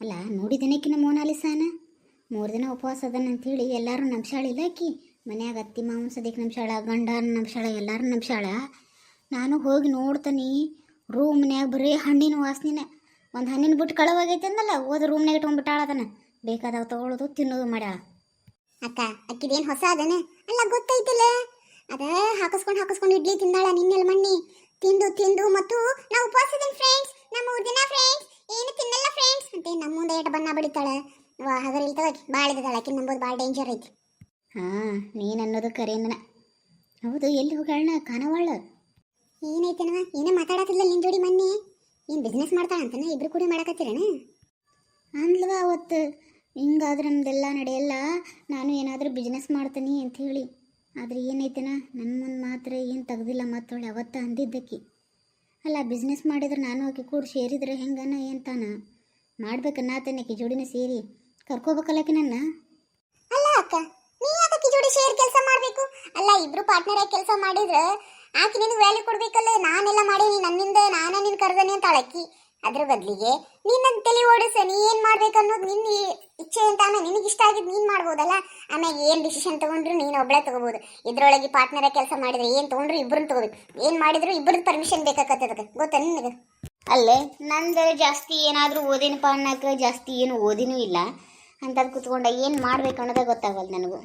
ಅಲ್ಲ ನೋಡಿದನೇಕಿನ ಮೋನಾಲಿಸಾನ ಮೂರು ದಿನ ಉಪವಾಸ ಅದನ್ನ ಅಂತೇಳಿ ಎಲ್ಲರೂ ಇಲ್ಲ ಆಕಿ? ಮನ್ಯಾಗ ಅತ್ತಿ ಮಾವನ ಸದ್ಯಕ್ಕೆ ನಂಬ್ಸಾಳ ಗಂಡನ ನಂಬ್ಸಾಳ ಎಲ್ಲರೂ ನಂಬ್ಸಾಳ ನಾನು ಹೋಗಿ ನೋಡ್ತೀನಿ ರೂಮ್ನ್ಯಾಗ ಬರೀ ಹಣ್ಣಿನ ವಾಸನೆ ಒಂದು ಹಣ್ಣಿನ ಬಿಟ್ಟು ಕಳವಾಗೈತೆ ಅಂದಲ್ಲ ಹೋದ ರೂಮ್ನಾಗ ಇಟ್ಕೊಂಡ್ಬಿಟ್ಟಾಳ ಅದನ್ನ. ಬೇಕಾದಾಗ ತಗೊಳ್ಳೋದು ತಿನ್ನೋದು ಮಾಡ್ಯಾಳ. ಅಕ್ಕ, ಅಕ್ಕಿದೇನು ಹೊಸ ಅದನ? ಅಲ್ಲ, ಗೊತ್ತೈತಿಲ್ಲ? ಅದ ಹಾಕಿಸ್ಕೊಂಡು ಹಾಕಿಸ್ಕೊಂಡು ಇಡ್ಲಿ ತಿಂದಾಳ ನಿನ್ನೆಲ್ಲ ಮಣ್ಣಿ. ತಿಂದು ತಿಂದು, ಮತ್ತು ನಾವು ಉಪವಾಸದಿನ ಫ್ರೆಂಡ್ಸ್ ನಮ್ಮ ದಿನ ಫ್ರೆಂಡ್ಸ್ ಏನು ತಿನ್ನಲ್ಲ ಫ್ರೆಂಡ್ಸ್ ಅಂತ ನಮ್ಮ ಮುಂದೆ ಏಟ ಬಣ್ಣ ಬಡಿತಾಳೆ. ವಾ ಹಗರ್ ಇಲ್ತದ ಭಾಳ ಇದ್ದಾಳೆ ಆಕಿ ನಂಬೋದು ಭಾಳ ಡೇಂಜರ್ ಐತಿ. ಹಾಂ ನೀನು ಅನ್ನೋದು ಕರೆಯಂದನ ಹೌದು ಎಲ್ಲಿ ಹೋಗಾಳ ಕಾಣವಾಳ ಏನೈತೇನವ? ಏನೋ ಮಾತಾಡತ್ತಿಲ್ಲ ನಿನ್ ಜೋಡಿ ಮೊನ್ನೆ? ಏನು ಬಿಸ್ನೆಸ್ ಮಾಡ್ತಾಳಂತನ ಇಬ್ರು ಕೂಡಿ ಮಾಡಕತ್ತೀರನ? ಅಂದ್ಲವ ಅವತ್ತು. ಹಿಂಗಾದ್ರೆ ನಮ್ದೆಲ್ಲ ನಡೆಯಲ್ಲ ನಾನು ಏನಾದರೂ ಬಿಸ್ನೆಸ್ ಮಾಡ್ತೀನಿ ಅಂತ ಹೇಳಿ. ಆದರೆ ಏನೈತೆನ ನನ್ನ ಮುಂದೆ ಮಾತ್ರ ಏನು ತೆಗ್ದಿಲ್ಲ ಮತ್ತೊಳ್ಳೆ ಅವತ್ತು ಅಂದಿದ್ದಕ್ಕಿ. ಅಲ್ಲ ಬಿಸ್ನೆಸ್ ಮಾಡಿದ್ರೆ ನಾನು ಆಕೆ ಕೂಡ ಸೇರಿದ್ರೆ ಹೆಂಗನ ಏನು ತಾನ? ಆಕೆ ಜೋಡಿನ ಸೇರಿ. ಕರ್ಕೋಬೇಕಲ್ಲ ಆಕಿ ನನ್ನ? ಅಲ್ಲ ಅಕ್ಕ, ನೀ ಅದಕ್ಕೆ ಜೋಡಿ ಶೇರ್ ಕೆಲಸ ಮಾಡಬೇಕು? ಅಲ್ಲ, ಇಬ್ರು ಪಾರ್ಟ್ನರ್ ಆಗಿ ಕೆಲಸ ಮಾಡಿದ್ರೆ ಆಕೆ ನಿನಗೆ ವ್ಯಾಲ್ಯೂ ಕೊಡ್ಬೇಕಲ್ಲ? ನಾನೆಲ್ಲ ಮಾಡೀನಿ, ನನ್ನಿಂದ ನಾನೇ ನಿನ್ ಕರ್ದನೆ ಅಂತ ಅಳಕ್ಕಿ. ಅದ್ರ ಬದಲಿಗೆ ನೀನ್ ನನ್ ತಲೆ ಓಡಿಸ, ನೀ ಏನು ಮಾಡ್ಬೇಕು ಅನ್ನೋದು ನಿನ್ನ ಇಚ್ಛೆ ಅಂತ ಆಮೇಲೆ ನಿನಗೆ ಇಷ್ಟ ಆಗಿದ್ದು ನೀನು ಮಾಡ್ಬೋದಲ್ಲ? ಆಮೇಲೆ ಏನು ಡಿಸಿಷನ್ ತೊಗೊಂಡ್ರು ನೀನು ಒಬ್ಬಳೇ ತೊಗೋಬೋದು. ಇದರೊಳಗೆ ಪಾರ್ಟ್ನರ ಕೆಲಸ ಮಾಡಿದ್ರೆ ಏನು ತೊಗೊಂಡ್ರು ಇಬ್ರನ್ನ ತಗೋಬೇಕು. ಏನು ಮಾಡಿದ್ರು ಇಬ್ಬರದ್ದು ಪರ್ಮಿಷನ್ ಬೇಕಾಗತ್ತದಕ್ಕೆ ಗೊತ್ತಾ ನಿನಗೆ? ಅಲ್ಲೇ ನಂದು ಜಾಸ್ತಿ ಏನಾದರೂ ಓದಿನಪ್ಪ ಅನ್ನೋಕೆ ಜಾಸ್ತಿ ಏನು ಓದಿನೂ ಇಲ್ಲ. ಅಂಥದ್ದು ಕೂತ್ಕೊಂಡ ಏನು ಮಾಡ್ಬೇಕು ಅನ್ನೋದೇ ಗೊತ್ತಾಗಲ್ಲ ನನಗೂ.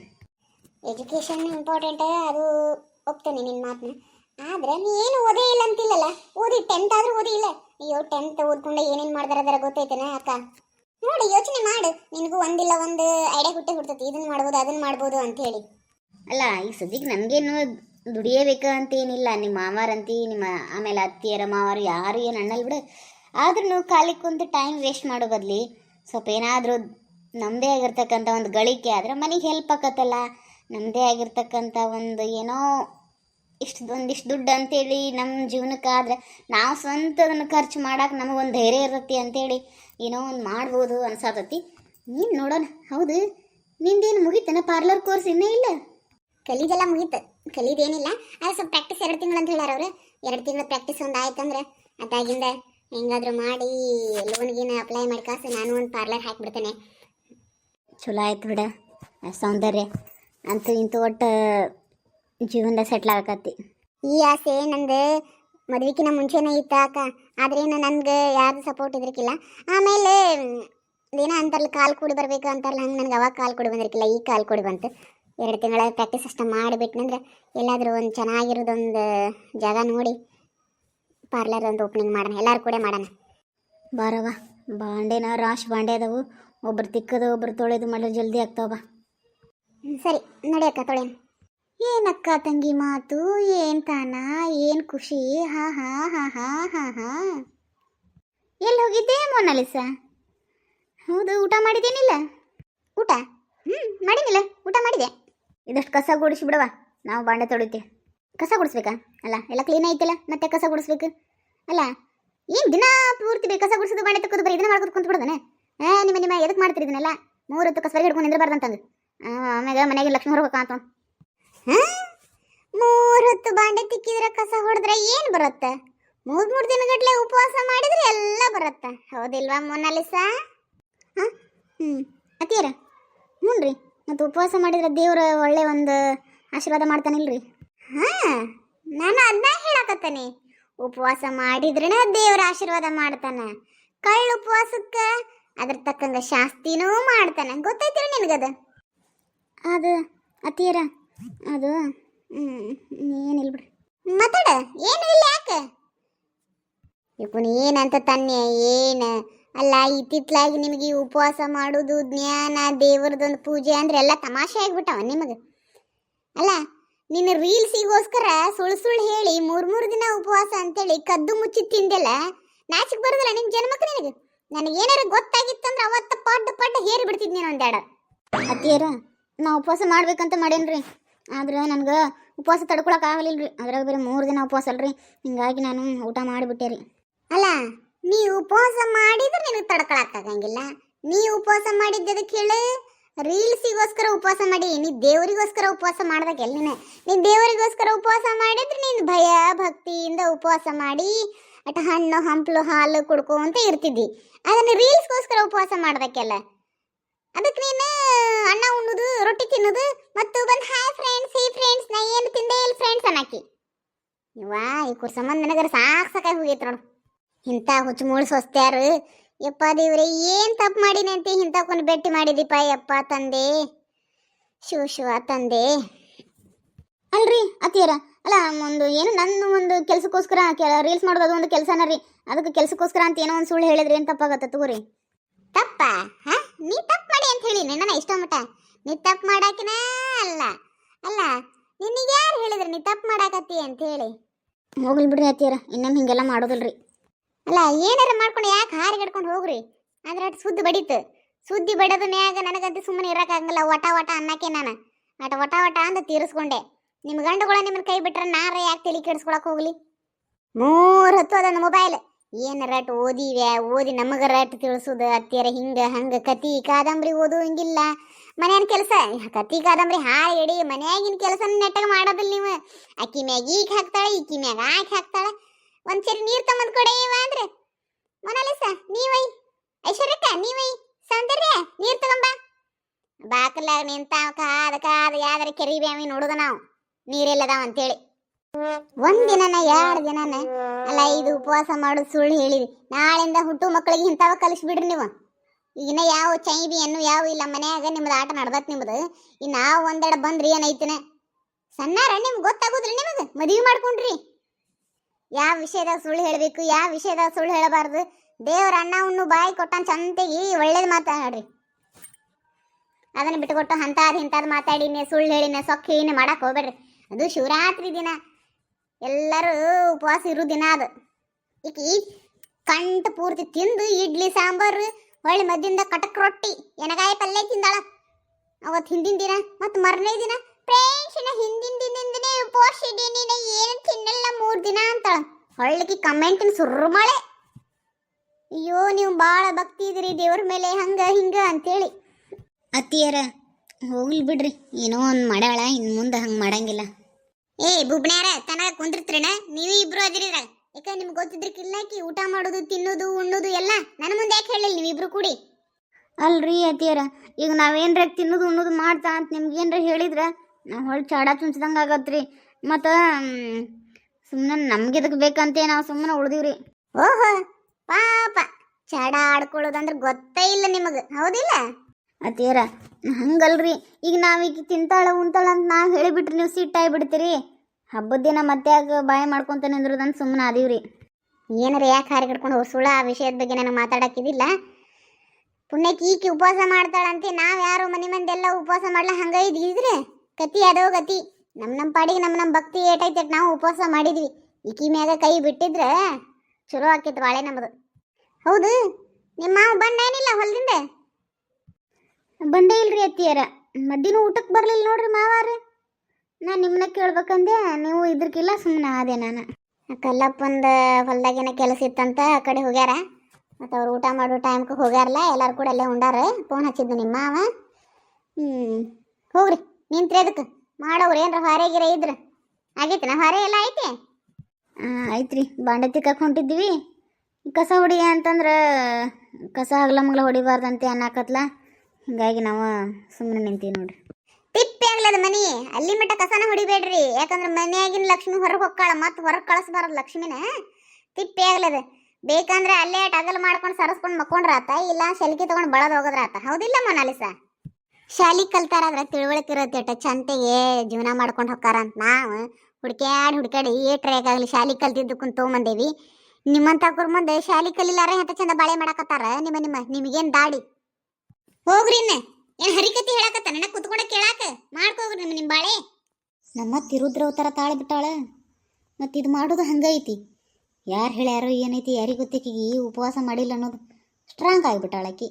ಎಜುಕೇಷನ್ ಇಂಪಾರ್ಟೆಂಟ್ ಅದು ಒಪ್ತೇನೆ ನಿನ್ನ ಮಾತನ್ನ ಆದರೆ ನೀ ಏನು ಓದೇ ಇಲ್ಲ ಅಂತಿಲ್ಲಲ್ಲ? ಓದಿ ಟೆಂತ್ ಆದರೂ ಓದಿ ಇಲ್ಲ. ಅಯ್ಯೋ ಟೆಂತ್ ಓದ್ಕೊಂಡೆ ಏನೇನು ಮಾಡ್ತಾರೆ ಅದರ ಗೊತ್ತೈತೇನೆ ಅಕ್ಕ? ನೋಡಿ, ಯೋಚನೆ ಮಾಡು. ನಿನಗೂ ಒಂದಿಲ್ಲ ಒಂದು ಐಡಿಯಾ ಹುಟ್ಟೆ ಹುಡ್ತೈತಿ ಇದನ್ನ ಮಾಡ್ಬೋದು ಅದನ್ನ ಮಾಡ್ಬೋದು ಅಂತ ಹೇಳಿ. ಅಲ್ಲ, ಈ ಸದ್ಯಕ್ಕೆ ನನಗೇನು ದುಡಿಯಬೇಕು ಅಂತ ಏನಿಲ್ಲ. ನಿಮ್ಮ ಮಾವಾರಂತಿ ನಿಮ್ಮ ಆಮೇಲೆ ಅತ್ತಿಯರ ಮಾವಾರು ಯಾರು ಏನು ಅನ್ನಲ್ಲ ಬಿಡು. ಆದ್ರೂ ಖಾಲಿ ಕುಂತು ಟೈಮ್ ವೇಸ್ಟ್ ಮಾಡೋ ಬದಲಿ ಸ್ವಲ್ಪ ಏನಾದರೂ ನಮ್ಮದೇ ಆಗಿರ್ತಕ್ಕಂಥ ಒಂದು ಗಳಿಕೆ. ಆದರೆ ಮನೆಗೆ ಹೆಲ್ಪ್ ಆಗತ್ತಲ್ಲ ನಮ್ಮದೇ ಆಗಿರ್ತಕ್ಕಂಥ ಒಂದು ಏನೋ ಇಷ್ಟು ಒಂದಿಷ್ಟು ದುಡ್ಡು ಅಂತೇಳಿ ನಮ್ಮ ಜೀವನಕ್ಕಾದ್ರೆ ನಾವು ಸ್ವಂತ ಅದನ್ನು ಖರ್ಚು ಮಾಡೋಕೆ ನಮಗೊಂದು ಧೈರ್ಯ ಇರುತ್ತೆ ಅಂತೇಳಿ ಏನೋ ಒಂದು ಮಾಡ್ಬೋದು ಅನ್ಸಾತತಿ. ನೀನು ನೋಡೋಣ. ಹೌದು. ನಿಂದೇನು ಮುಗೀತನ? ಪಾರ್ಲರ್ ಕೋರ್ಸ್ ಇನ್ನೂ ಇಲ್ಲ? ಕಲೀದೆಲ್ಲ ಮುಗೀತು. ಕಲೀದೇನಿಲ್ಲ. ಅದು ಸ್ವಲ್ಪ ಪ್ರಾಕ್ಟೀಸ್ ಎರಡು ತಿಂಗಳು ಅಂತ ಹೇಳ್ಯಾರ ಅವರು. ಎರಡು ತಿಂಗಳು ಪ್ರಾಕ್ಟೀಸ್ ಒಂದು ಆಯ್ತಂದ್ರೆ ಅದಾಗಿಂದ ಹೆಂಗಾದರೂ ಮಾಡಿ ಲೋನ್ಗೇನ ಅಪ್ಲೈ ಮಾಡಿ ಕಾಸು ನಾನು ಒಂದು ಪಾರ್ಲರ್ ಹಾಕಿಬಿಡ್ತೇನೆ. ಚಲೋ ಆಯ್ತು ಬಿಡ. ಸೌಂದರ್ಯ. ಅಂತೂ ಇಂಥ ಒಟ್ಟು ಜೀವನದಾಗ ಸೆಟ್ಲ್ ಆಗಕತ್ತಿ. ಈ ಆಸೆ ನಂದು ಮದುವೆಕಿನ ಮುಂಚೆನೇ ಇತ್ತ ಅಕ್ಕ. ಆದ್ರೇನು ನನಗೆ ಯಾರ್ದು ಸಪೋರ್ಟ್ ಇದ್ರಕ್ಕಿಲ್ಲ ಆಮೇಲೆ ದಿನ ಅಂತಾರಲ್ಲ ಕಾಲು ಕೂಡಿ ಬರಬೇಕು ಅಂತಾರಲ್ಲ ಹಂಗೆ ನನಗೆ ಅವಾಗ ಕಾಲು ಕೂಡಿ ಬಂದಿರಕಿಲ್ಲ ಈ ಕಾಲು ಕೂಡಿ ಬಂತು. ಎರಡು ತಿಂಗಳ ಪ್ರಾಕ್ಟೀಸ್ ಅಷ್ಟ ಮಾಡಿಬಿಟ್ನಂದ್ರೆ ಎಲ್ಲಾದರೂ ಒಂದು ಚೆನ್ನಾಗಿರೋದೊಂದು ಜಾಗ ನೋಡಿ ಪಾರ್ಲರ್ ಒಂದು ಓಪನಿಂಗ್ ಮಾಡೋಣ. ಎಲ್ಲರೂ ಕೂಡ ಮಾಡೋಣ. ಬಾರವ ಬಾಂಡೆನ ರಾಶ್ ಬಾಂಡೆ ಅದಾವು. ಒಬ್ರು ತಿಕ್ಕದು ಒಬ್ರು ತೊಳೆದು ಮಾಡಿದ್ರೆ ಜಲ್ದಿ ಆಗ್ತಾವ ಬಾ. ಸರಿ ನಡಿ ಅಕ್ಕ ತೊಳೆಯೋಣ. ಏನಕ್ಕ ತಂಗಿ ಮಾತು? ಏನ್ ತಾನ? ಏನ್ ಖುಷಿ? ಹಾ ಹಾ ಹಾ ಹಾ ಹಾ ಹಾ. ಎಲ್ಲಿ ಹೋಗಿದ್ದೆ, ಮೊನಾಲಿಸ? ಹೌದು, ಊಟ ಮಾಡಿದೇನಿಲ್ಲ? ಊಟ? ಹ್ಮ್, ಮಾಡಿನಿಲ್ಲ. ಊಟ ಮಾಡಿದೆ. ಇದಷ್ಟು ಕಸ ಗುಡಿಸಿ ಬಿಡವ ನಾವು ಬಾಂಡೆ ತೊಳಿತೀವಿ ಕಸ ಗುಡಿಸ್ಬೇಕಾ? ಅಲ್ಲ, ಎಲ್ಲ ಕ್ಲೀನ್ ಐತಿಲ್ಲ, ಮತ್ತೆ ಕಸ ಗುಡಿಸ್ಬೇಕು? ಅಲ್ಲ, ಏನು ದಿನ ಪೂರ್ತಿ ಬೇಕು ಕಸ ಗುಡಿಸೋದು, ಬಾಂಡೆ ತಕ್ಕೋದು, ಬರೀ ಇದನ್ನ ಮಾಡ್ಕೊಂಡು ಕುಂತು ಬಿಡೋದನೆ ಏ ನಿಮ್ಮ ನಿಮ್ಮ ಎದಕ್ಕೆ ಮಾಡ್ತೀರಿ ಇದನ್ನೆಲ್ಲ? ಮೂರು ಹೊತ್ತು ಕಸ ಹಿಡ್ಕೊಂಡು ನಿಂದಿರಬಾರ್ದಂತಂದು ಆಮ್ಯಾಗ ಮನೆಗೆ ಲಕ್ಷ್ಮಿ ಹೊರಬೇಕು ಅಂತ. ಮೂರು ಹೊತ್ತು ಬಾಂಡೆ ತಿಕ್ಕಿದ್ರೆ ಕಸ ಹೊಡೆದ್ರೆ ಏನು ಬರುತ್ತೆ? ಮೂರು ಮೂರು ದಿನಗಟ್ಲೆ ಉಪವಾಸ ಮಾಡಿದ್ರೆ ಎಲ್ಲ ಬರುತ್ತೆ. ಹೌದಿಲ್ವಾ ಮೊನಾಲಿಸಾ? ಹಾಂ? ಹ್ಞೂ ಅತ್ತಿಯರ ಹ್ಞೂ ಮತ್ತು ಉಪವಾಸ ಮಾಡಿದ್ರೆ ದೇವ್ರ ಒಳ್ಳೆ ಒಂದು ಆಶೀರ್ವಾದ ಮಾಡ್ತಾನಿಲ್ರಿ. ಹಾಂ, ನಾನು ಅದನ್ನ ಹೇಳಕತ್ತೇನೆ. ಉಪವಾಸ ಮಾಡಿದ್ರೇನೆ ದೇವ್ರ ಆಶೀರ್ವಾದ ಮಾಡ್ತಾನೆ. ಕಳ್ಳ ಉಪವಾಸಕ್ಕೆ ಅದ್ರ ತಕ್ಕಂಗ ಶಾಸ್ತಿನೂ ಮಾಡ್ತಾನೆ. ಗೊತ್ತೈತಿರ ನಿನಗದ? ಅದು, ಅತ್ತಿಯರ ಅದು ಏನಿಲ್ಲ ಬಿಡ್ರಿ ಮಾತಾಡ, ಏನು ಇಲ್ಲ ಯಾಕೆ? ಇವನ್ ಏನಂತ ತನ್ನೆ ಏನು? ಅಲ್ಲ ಇತ್ತಿತ್ಲಾಗಿ ನಿಮಗೆ ಉಪವಾಸ ಮಾಡೋದು, ಜ್ಞಾನ, ದೇವರದೊಂದು ಪೂಜೆ ಅಂದ್ರೆ ಎಲ್ಲ ತಮಾಷೆ ಆಗಿಬಿಟ್ಟವ ನಿಮಗೆ. ಅಲ್ಲ, ನಿನ್ನ ರೀಲ್ಸಿಗೋಸ್ಕರ ಸುಳ್ಳು ಸುಳ್ಳು ಹೇಳಿ ಮೂರು ಮೂರು ದಿನ ಉಪವಾಸ ಅಂತೇಳಿ ಕದ್ದು ಮುಚ್ಚಿ ತಿಂದೆಲ್ಲ ನಾಚಿಕ್ ಬರೋದಿಲ್ಲ ನಿಮ್ಮ ಜನ್ಮಕ್ಕೆ ನಿನಗೆ? ನನಗೇನಾರು ಗೊತ್ತಾಗಿತ್ತಂದ್ರೆ ಅವತ್ತ ಪಡ್ಡು ಪಡ್ಡ ಹೇರಿ ಬಿಡ್ತಿದ್ನಿ ಒಂದೆರಡು. ಅತ್ತಿಯರ, ನಾ ಉಪವಾಸ ಮಾಡ್ಬೇಕಂತ ಮಾಡೇನ್ರಿ. ಆದ್ರೆ ನನಗೆ ಉಪವಾಸ ತಡ್ಕೊಳಕ್ ಆಗಲಿಲ್ಲ ರೀ ಅದ್ರಾಗ ಬೇರೆ ಮೂರು ದಿನ ಉಪವಾಸ ಅಲ್ರಿ. ಹಿಂಗಾಗಿ ನಾನು ಊಟ ಮಾಡಿಬಿಟ್ಟೆ ರೀ ಅಲ್ಲ, ನೀ ಉಪವಾಸ ಮಾಡಿದ್ರೆ ನಿನಗೆ ತಡ್ಕೊಳಕ್ಕಾಗಂಗಿಲ್ಲ ನೀ ಉಪವಾಸ ಮಾಡಿದ್ದೆ ಹೇಳು. ರೀಲ್ಸಿಗೋಸ್ಕರ ಉಪವಾಸ ಮಾಡಿ. ನೀ ದೇವರಿಗೋಸ್ಕರ ಉಪವಾಸ ಮಾಡ್ದಾಗ ಎಲ್ಲಿನ ನೀ ದೇವರಿಗೋಸ್ಕರ ಉಪವಾಸ ಮಾಡಿದ್ರೆ ನೀನು ಭಯ ಭಕ್ತಿಯಿಂದ ಉಪವಾಸ ಮಾಡಿ, ಅಟ ಹಣ್ಣು, ಹಂಪ್ಲು, ಹಾಲು ಕುಡ್ಕೊಂತ ಇರ್ತಿದ್ದಿ. ಅದನ್ನ ರೀಲ್ಸ್ಗೋಸ್ಕರ ಉಪವಾಸ ಮಾಡ್ದಕ್ಕೆಲ್ಲ? ಅದಕ್ಕೆ ನೀನು ಅನ್ನ ಉಣ್ಣುದು, ರೊಟ್ಟಿ ತಿನ್ನೋದು, ಮತ್ತು ಬಂದು ಹಾಯ್ ಫ್ರೆಂಡ್ಸ್ ಹೇ ಫ್ರೆಂಡ್ಸ್ ನಾ ಏನು ತಿಂದೇ ಇಲ್ಲ ಫ್ರೆಂಡ್ಸ್ ಅನ್ನಕ್ಕೆ ವಾ ಈ ಕುರ್ ಸಂಬಂಧ ನನಗರ ಸಾಕ್ ಸಾಕಾಗಿ ಹೋಗೈತೆ ನೋಡು. ಇಂಥ ಹುಚ್ಚು ಮೂಳು ಸ್ವಸ್ತ್ಯಾರು ಯಪ್ಪ ದೇವ್ರೆ, ಏನ್ ತಪ್ಪು ಮಾಡೀನಿ ಅಂತ? ಇಂಥಕ್ಕೊಂದು ಭೇಟಿ ಮಾಡಿದೀಪ ಯಪ್ಪ ತಂದೆ. ಶಿವ ಶಿವ ತಂದೆ. ಅಲ್ರಿ ಅತ್ತಿಯರ, ಅಲ್ಲ, ಒಂದು ಏನು ನನ್ನ ಒಂದು ಕೆಲಸಕ್ಕೋಸ್ಕರ ರೀಲ್ಸ್ ಮಾಡೋದು ಅದು ಒಂದು ಕೆಲಸನ ರೀ. ಅದಕ್ಕೆ ಕೆಲಸಕ್ಕೋಸ್ಕರ ಅಂತ ಏನೋ ಒಂದು ಸುಳ್ಳು ಹೇಳಿದ್ರಿ, ಏನು ತಪ್ಪಾಗತ್ತೆ ತಗೋರಿ. ತಪ್ಪ? ಹಾ? ನೀ ತಪ್ಪು ಮಾಡಿ ಅಂತ ಹೇಳಿ ನನ್ನ ಇಷ್ಟ ಮಟ್ಟ ನೀ ತಪ್ಪು ಮಾಡಾಕಿನ ಅಲ್ಲ. ಅಲ್ಲ ನಿನಗೆ ಯಾರು ಹೇಳಿದ್ರಿ ನೀ ತಪ್ಪು ಮಾಡಾಕತ್ತಿ ಅಂತ ಹೇಳಿ? ಹೋಗ್ಲಿ ಬಿಡ್ರಿ ಅತ್ತಿಯರ ಇನ್ನೊಮ್ಮೆ ಹಿಂಗೆಲ್ಲ ಮಾಡೋದಿಲ್ರಿ. ಅಲ್ಲ ಏನಾರ ಮಾಡ್ಕೊಂಡು ಯಾಕೆ ಹಾರಿ ಹಿಡ್ಕೊಂಡು ಹೋಗ್ರಿ? ಆದ್ರೆ ಅಟ್ ಸುದ್ದಿ ಬಡೀತು. ಸುದ್ದಿ ಬಡದ ಮ್ಯಾಗ ನನಗಂತೂ ಸುಮ್ಮನೆ ಇರೋಕ್ಕಾಗಲ್ಲ ವಟ ವಟ ಅನ್ನಕ್ಕೆ ನಾನು. ಅಟ ವಟ ವಟ ಅಂತ ತೀರಿಸ್ಕೊಂಡೆ. ನಿಮ್ಮ ಗಂಡುಗಳ ನಿಮ್ಮನ್ನ ಕೈ ಬಿಟ್ರೆ ನಾರ ಯಾಕೆ ತಲೆ ಕೆಡಿಸ್ಕೊಳಕ್ ಹೋಗ್ಲಿ? ಮೂರು ಹೊತ್ತು ಅದೊಂದು ಮೊಬೈಲ್ ಏನ್ ರಟ್ ಓದಿವ್ಯಾ ಓದಿ ನಮಗೆ ರಟ್ ತಿಳಿಸೋದು, ಅತ್ತಿಯರ ಹಿಂಗೆ, ಹಂಗೆ, ಕತಿ, ಕಾದಂಬರಿ ಓದುವಂಗಿಲ್ಲ. ಮನೆಯನ್ ಕೆಲಸ? ಕತಿ, ಕಾದಂಬರಿ ಹಾಳು ಎಡಿ, ಮನೆಯಾಗಿನ ಕೆಲಸ ನೆಟ್ಟಗೆ ಮಾಡೋದಿಲ್ಲ ನೀವು. ಅಕ್ಕಿ ಮ್ಯಾಗ ಈಗ ಹಾಕ್ತಾಳೆ ಇಕ್ಕಿ ಮ್ಯಾಗ ಹಾಕಿ ಹಾಕ್ತಾಳೆ. ಒಂದ್ ಸರಿ ನೀರ್ ತಗೊಂಡ್ ಕೊಡೆ ಇವ ಅಂದ್ರೆ. ಮೊನಾಲಿಸ ನೀವೈ. ಐಶ್ವರ್ಯಕ್ಕ, ನೀವೈ. ಸೌಂದರ್ಯ, ನೀರ್ ತಗೊಂಬ. ಬಾಕಲಾಗ ನಿಂತಾವ, ಕಾದ ಕಾದ, ಯಾವ್ದಾರ ಕೆರಿ ಬ್ಯಾಮಿ ನೋಡುದ ನಾವು. ನೀರೆಲ್ಲದಾವ ಅಂತೇಳಿ. ಒಂದ್ ಎರಡು ದಿನನ, ಅಲ್ಲ, ಇದು ಉಪವಾಸ ಮಾಡೋದು ಸುಳ್ಳು ಹೇಳಿರಿ. ನಾಳೆಯಿಂದ ಹುಟ್ಟು ಮಕ್ಕಳಿಗೆ ಇಂಥವ ಕಲಿಸ್ಬಿಡ್ರಿ ನೀವು. ಈಗಿನ ಯಾವ ಚೈಬಿ ಅನ್ನು ಯಾವ ಇಲ್ಲ, ಮನ್ಯಾಗ ನಿಮ್ದು ಆಟ ನಡ್ದತ್ ನಿಮ್ದು. ಇನ್ನು ನಾವು ಒಂದೆಡೆ ಬಂದ್ರಿ ಏನೈತಿನ? ಸಣ್ಣಾರ ನಿಮ್ಗೆ ಗೊತ್ತಾಗುದ್ರಿ ನಿಮಗೆ? ಮದುವೆ ಮಾಡ್ಕೊಂಡ್ರಿ. ಯಾವ ವಿಷಯದಾಗ ಸುಳ್ಳು ಹೇಳಬೇಕು, ಯಾವ ವಿಷಯದಾಗ ಸುಳ್ಳು ಹೇಳಬಾರ್ದು. ದೇವ್ರ ಅಣ್ಣವನ್ನು ಬಾಯಿ ಕೊಟ್ಟನ್ ಚಂತೆಗಿ ಒಳ್ಳೇದು ಮಾತಾಡ್ರಿ. ಅದನ್ನ ಬಿಟ್ಟುಕೊಟ್ಟು ಅಂತಾದ್ ಇಂಥದ್ದು ಮಾತಾಡಿನೇ, ಸುಳ್ಳು ಹೇಳಿನ, ಸೊಕ್ಕ ಹೇಳಿನ ಮಾಡಕ್ ಹೋಗ್ಬೇಡ್ರಿ. ಅದು ಶಿವರಾತ್ರಿ ದಿನ. ಎಲ್ಲರೂ ಉಪವಾಸ ಇರೋ ದಿನ ಅದು. ಈಕಿ ಕಂಟ ಪೂರ್ತಿ ತಿಂದು ಇಡ್ಲಿ, ಸಾಂಬಾರು, ಹೊಳ್ಳಿ ಮದ್ದಿಂದ ಕಟಕ್ ರೊಟ್ಟಿ ಎನಗಾಯಿ ಪಲ್ಯ ತಿಂದಾಳ. ಅವತ್ತು ಹಿಂದಿನ ದಿನ ಮತ್ತು ಮರನೇ ದಿನ ಪ್ರೇಕ್ಷಣ ಹಿಂದಿನ ದಿನದಿಂದನೇ ಉಪವಾಸ ಇಡೀನಿ ಏನು ತಿನ್ನಲ್ಲ ಮೂರು ದಿನ ಅಂತಾಳ. ಹೊಳ್ಳಿಗೆ ಕಮೆಂಟಿನ ಸುರ್ರು ಮಳೆ. ಅಯ್ಯೋ, ನೀವು ಭಾಳ ಭಕ್ತಿ ಇದ್ರಿ ದೇವ್ರ ಮೇಲೆ, ಹಂಗೆ, ಹಿಂಗೆ ಅಂತೇಳಿ. ಅತ್ತಿಯರ, ಹೋಗ್ಲಿ ಬಿಡ್ರಿ, ಏನೋ ಒಂದು ಮಾಡ್ಯಾಳ ಇನ್ನು ಮುಂದೆ ಹಂಗೆ ಮಾಡಂಗಿಲ್ಲ. ಏ ಬುಬ್ಣ್ಯಾರ ತನಗ ಕುಂದಿರ್ತೀರಣ ನೀವು ಇಬ್ರು ಅದಿರಿದ್ರ. ಯಾಕ ನಿಮ್ಗೆ ಗೊತ್ತಿದ್ರಕ್ಕಿಲ್ಲಾಕಿ ಊಟ ಮಾಡೋದು ತಿನ್ನೋದು ಉಣ್ಣೋದು ಎಲ್ಲ? ನನ್ನ ಮುಂದೆ ಯಾಕೆ ಹೇಳಿಲ್ಲ ನೀವಿಬ್ರು ಕೂಡಿ? ಅಲ್ರಿ ಅತಿಯರ ಈಗ ನಾವೇನ್ರ ತಿನ್ನೋದು ಉಣ್ಣೋದು ಮಾಡ್ತಾ ಅಂತ ನಿಮ್ಗೇನ್ರ ಹೇಳಿದ್ರೆ? ನಾವು ಹೊಳ್ ಚಾಡ ಚುಂಚ್ದಂಗೆ ಆಗತ್ರಿ. ಮತ್ತು ಸುಮ್ಮನೆ ನಮ್ಗೆ ಇದಕ್ಕೆ ಬೇಕಂತೆ ನಾವು ಸುಮ್ಮನೆ ಉಳ್ದೀವ್ರಿ. ಓಹೋ ಪಾಪ. ಚಡ ಆಡ್ಕೊಳ್ಳೋದಂದ್ರೆ ಗೊತ್ತೇ ಇಲ್ಲ ನಿಮಗೆ. ಹೌದಿಲ್ಲ? ಅತಿಯರ ಹಂಗಲ್ರಿ. ಈಗ ನಾವೀಗ ತಿಂತಾಳ ಉಂತಾಳ ಅಂತ ನಾವು ಹೇಳಿಬಿಟ್ರಿ ನೀವು ಸಿಟ್ಟಾಗಿ ಬಿಡ್ತೀರಿ ಹಬ್ಬದ ದಿನ ಮತ್ತೆ ಯಾಕೆ ಬಾಯಿ ಮಾಡ್ಕೊಂತಾನೆ ಅಂದ್ರದಂತ ಸುಮ್ಮನೆ ರೀ ಏನಾರ ಯಾಕೆ ಹಾರಿ ಕಟ್ಕೊಂಡು ಸುಳ್ಳ ಆ ವಿಷಯದ ಬಗ್ಗೆ ನನಗೆ ಮಾತಾಡಕ್ಕಿದಿಲ್ಲ. ಪುಣ್ಯಕ್ಕೆ ಈಕಿ ಉಪವಾಸ ಮಾಡ್ತಾಳಂತೆ, ನಾವು ಯಾರು ಮನೆ ಮಂದೆಲ್ಲ ಉಪವಾಸ ಮಾಡ್ಲ ಹಂಗ ಇದ್ರೆ ಕತಿ ಅದೋ ಗತಿ. ನಮ್ಮ ನಮ್ಮ ಪಾಡಿಗೆ ನಮ್ಮ ನಮ್ಮ ಭಕ್ತಿ ಏಟೈತೆ ನಾವು ಉಪವಾಸ ಮಾಡಿದ್ವಿ. ಈಕಿ ಮ್ಯಾಗ ಕೈ ಬಿಟ್ಟಿದ್ರೆ ಚಲೋ ಆಕೈತೆ ಬಾಳೆ ನಮ್ಮದು ಹೌದು ನಿಮ್ಮ ಮಾವ ಬಂದೇನಿಲ್ಲ ಹೊಲದಿಂದ? ಬಂದೇ ಇಲ್ರಿ ಅತ್ತಿಯರ. ಮಧ್ಯಾಹ್ನ ಊಟಕ್ಕೆ ಬರಲಿಲ್ಲ ನೋಡ್ರಿ ಮಾವಾರ. ನಾ ನಿಮ್ಮನ್ನ ಕೇಳ್ಬೇಕಂದೆ ನೀವು ಇದ್ರಕ್ಕಿಲ್ಲ ಸುಮ್ಮನೆ ಆದೆ ನಾನು. ಕಲ್ಲಪ್ಪಂದ ಹೊಲ್ದಾಗೇನ ಕೆಲಸ ಇತ್ತಂತ ಆ ಕಡೆ ಹೋಗ್ಯಾರ. ಮತ್ತು ಅವ್ರು ಊಟ ಮಾಡೋ ಟೈಮ್ಗೆ ಹೋಗ್ಯಾರಲ್ಲ ಎಲ್ಲರೂ ಕೂಡ ಅಲ್ಲೇ ಉಂಡಾರ. ಫೋನ್ ಹಚ್ಚಿದ್ದು ನಿಮ್ಮ ಅವ ಹ್ಞೂ ಹೋಗ್ರಿ ನಿಂತ್ರಿ ಅದಕ್ಕೆ. ಮಾಡೋರು ಏನ್ರ ಹೊರೆ ಗಿರ ಇದ್ರ. ಆಗೈತೆ ನಾ ಹೊರೆ ಎಲ್ಲ ಐತೆ? ಆ, ಐತ್ರಿ. ಬಾಂಡೆ ತಿಕ್ಕಕ್ಕೆ ಹೊಂಟಿದ್ವಿ. ಕಸ ಹೊಡಿ ಅಂತಂದ್ರೆ ಕಸ ಹಗ್ಲ ಮಗ್ಲ ಹೊಡಿಬಾರ್ದಂತೆ ಅನ್ನಕತ್ಲ. ಹಿಂಗಾಗಿ ನಾವು ಸುಮ್ಮನೆ ನಿಂತೀವಿ ನೋಡ್ರಿ. ತಿಪ್ಪಿ ಆಗ್ಲದ ಮನಿ. ಅಲ್ಲಿ ಮಟ್ಟ ಕಸನ ಹೊಡಿಬೇಡ್ರಿ. ಯಾಕಂದ್ರೆ ಮನೆಯಾಗಿನ ಲಕ್ಷ್ಮಿ ಹೊರಗೆ ಹೊಕ್ಕಾಳ, ಮತ್ತೆ ಹೊರಗೆ ಕಳಿಸ್ಬಾರದು ಲಕ್ಷ್ಮಿನ. ತಿಪ್ಪೆ ಆಗ್ಲದ ಬೇಕಂದ್ರೆ ಅಲ್ಲೇ ಟಗಲ್ ಮಾಡ್ಕೊಂಡು ಸರಸ್ಕೊಂಡು ಮಕ್ಕೊಂಡ್ರಾತ, ಇಲ್ಲ ಶೆಲ್ಕಿ ತಗೊಂಡು ಬಳದ್ ಹೋಗೋದ್ರಾತ. ಹೌದಿಲ್ಲ ಮೊನಾಲಿಸ ಶಾಲಿ ಕಲ್ತಾರ ಕಲ್ತಾರಾದ್ರ ತಿಳುವಳಿಕೆ ಇರತ್ತೆ ಚಂತೆಗೆ ಜೀವನ ಮಾಡ್ಕೊಂಡು ಹೊಕ್ಕಾರ ಅಂತ ನಾವು. ಹುಡ್ಕ್ಯಾಡ್ ಹುಡ್ಕ್ಯಾಡಿ ಟ್ರ್ಯಾಕ್ ಆಗಲಿ ಶಾಲಿ ಕಲ್ತಿದ್ದಕ್ಕೂ ತೊಗೊಂಬಂದೇವಿ. ನಿಮ್ಮಂತ ಮುಂದೆ ಶಾಲಿ ಕಲಿಲಾರ ಎಂತ ಚಂದ ಬಾಳೆ ಮಾಡಕತ್ತಾರ? ನಿಮ್ಮ ನಿಮ್ಮ, ನಿಮಗೇನ್ ದಾಡಿ? ಹೋಗ್ರಿ ಇನ್ನ. ಏನ್ ಹರಿಕತಿ ಹೇಳಕ ನನ್ನ ಕುತ್ಕೊಂಡ ಕೇಳಾಕ ಮಾಡ್ಕೋಗ್ರಿ ನಿಮ್ ನಿಮ್ಮ ಬಾಳೆ ನಮ್ಮ ತಿರುದ್ರ ಅವತಾರ ತಾಳೆ ಬಿಟ್ಟಾಳ ಮತ್ತು ಇದು ಮಾಡೋದು ಹಂಗೈತಿ. ಯಾರು ಹೇಳ್ಯಾರೋ ಏನೈತಿ ಯಾರಿಗೆ ಗೊತ್ತಿಕ್ಕಿಗೆ ಈ ಉಪವಾಸ ಮಾಡಿಲ್ಲ ಅನ್ನೋದು ಸ್ಟ್ರಾಂಗ್ ಆಗಿಬಿಟ್ಟಾಳ ಆಕಿ.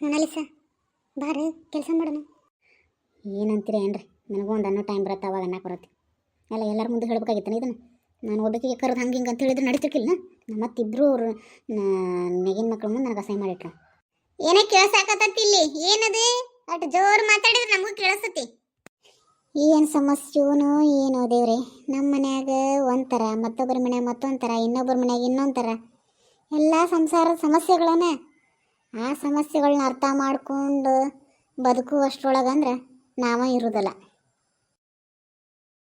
ಮೊನಾಲಿಸ ಬಾರ ಕೆಲಸ ಮಾಡೋಣ. ಏನಂತೀರ ಏನ್ರಿ? ನನಗೂ ಒಂದು ಅನ್ನೋ ಟೈಮ್ ಬರುತ್ತೆ ಅವಾಗ ಅನ್ನಕ್ಕೆ ಬರುತ್ತೆ. ಅಲ್ಲ ಎಲ್ಲರ ಮುಂದೆ ಹೇಳ್ಬೇಕಾಗಿತ್ತಾನೆ ಇದನ್ನು? ನಾನು ಓದಕ್ಕೆ ಕರೆದು ಹಂಗೆ ಹಿಂಗೆ ಅಂತ ಹೇಳಿದ್ರೆ ನಡೀತಿರ್ಕಿಲ್ಲ ಮತ್ತಿಬ್ಬರು ಅವ್ರು ನೆಗಿನ ಮಕ್ಕಳು ಮುಂದೆ ನನಗೆ ಅಸಹ್ಯ ಮಾಡಿಟ್ರ. ಏನೇ ಕೇಳ್ಸಾಕತ್ತತಿ ಇಲ್ಲಿ? ಏನದು? ಅಟ್ ಜೋರ್ ಮಾತಾಡಿದ್ರೆ ನಮಗೂ ಕೇಳಿಸ್ತತಿ ಏನು ಸಮಸ್ಯೆನು ಏನೋ ದೇವ್ರಿ. ನಮ್ಮ ಮನ್ಯಾಗ ಒಂಥರ, ಮತ್ತೊಬ್ಬರ ಮನ್ಯಾಗ ಮತ್ತೊಂಥರ ಥರ ಇನ್ನೊಬ್ಬರ ಮನ್ಯಾಗ ಇನ್ನೊಂಥರ. ಥರ ಎಲ್ಲ ಸಂಸಾರದ ಸಮಸ್ಯೆಗಳನ್ನ ಆ ಸಮಸ್ಯೆಗಳನ್ನ ಅರ್ಥ ಮಾಡ್ಕೊಂಡು ಬದುಕುವಷ್ಟ್ರೊಳಗಂದ್ರೆ ನಾವ ಇರೋದಲ್ಲ.